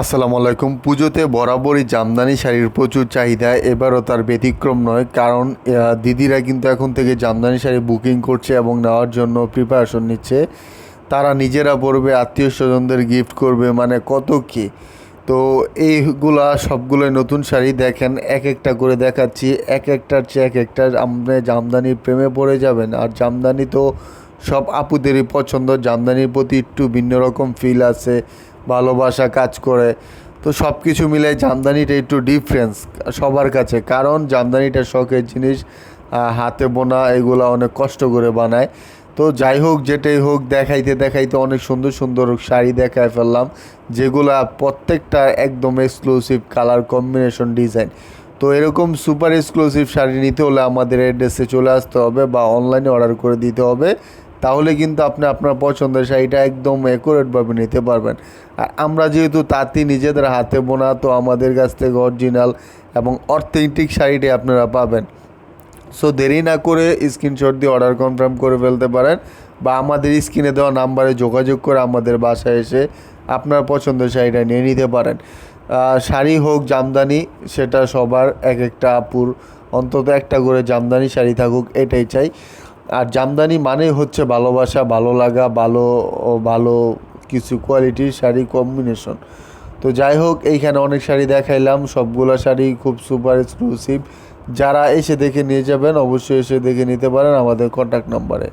আসসালামু আলাইকুম। পুজোতে বরাবরই জামদানি শাড়ির প্রচুর চাহিদা, এবারও তার ব্যতিক্রম নয়, কারণ দিদিরা কিন্তু এখন থেকে জামদানি শাড়ি বুকিং করছে এবং নেওয়ার জন্য প্রিপারেশন নিচ্ছে। তারা নিজেরা পরবে আত্মীয় স্বজনদের গিফট করবে মানে কত কী? তো এইগুলা সবগুলোই নতুন শাড়ি। দেখেন এক একটা করে দেখাচ্ছি এক একটার চেয়ে এক একটা আপনি জামদানির প্রেমে পড়ে যাবেন। আর জামদানি তো সব আপুদেরই পছন্দ, জামদানির প্রতি একটু ভিন্ন রকম ফিল আছে। ভালোবাসা কাজ করে। তো সব কিছু মিলে জামদানিটা একটু ডিফারেন্স সবার কাছে। কারণ জামদানিটা শখের জিনিস হাতে বোনা এগুলা অনেক কষ্ট করে বানায়। তো যাই হোক, যেটাই হোক, দেখাইতে দেখাইতে অনেক সুন্দর সুন্দর শাড়ি দেখায় ফেললাম, যেগুলা প্রত্যেকটা একদম এক্সক্লুসিভ কালার কম্বিনেশন ডিজাইন তো এরকম সুপার এক্সক্লুসিভ শাড়ি নিতে হলে আমাদের অ্যাড্রেসে চলে আসতে হবে বা অনলাইনে অর্ডার করে দিতে হবে। তাহলে কিন্তু আপনি আপনার পছন্দের শাড়িটা একদম অ্যাকুরেটভাবে নিতে পারবেন। আর আমরা যেহেতু তাঁতি, নিজেদের হাতে বোনা, তো আমাদের কাছ থেকে অরিজিনাল এবং অথেন্টিক শাড়িটি আপনারা পাবেন। সো দেরি না করে স্ক্রিনশট দিয়ে অর্ডার কনফার্ম করে ফেলতে পারেন বা আমাদের স্ক্রিনে দেওয়া নাম্বারে যোগাযোগ করে আমাদের বাসায় এসে আপনার পছন্দের শাড়িটা নিয়ে নিতে পারেন। শাড়ি হোক, জামদানি, সেটা সবার এক একটা আপুর, অন্তত একটা করে জামদানি শাড়ি থাকুক, এটাই চাই। আর জামদানি মানেই হচ্ছে ভালোবাসা, ভালো লাগা, ভালো ভালো কিছু কোয়ালিটির শাড়ি কম্বিনেশন তো যাই হোক, এইখানে অনেক শাড়ি দেখাইলাম, সবগুলো শাড়ি খুব সুপার এক্সক্লুসিভ যারা এসে দেখে নিয়ে যাবেন, অবশ্যই এসে দেখে নিতে পারেন আমাদের কন্ট্যাক্ট নাম্বারে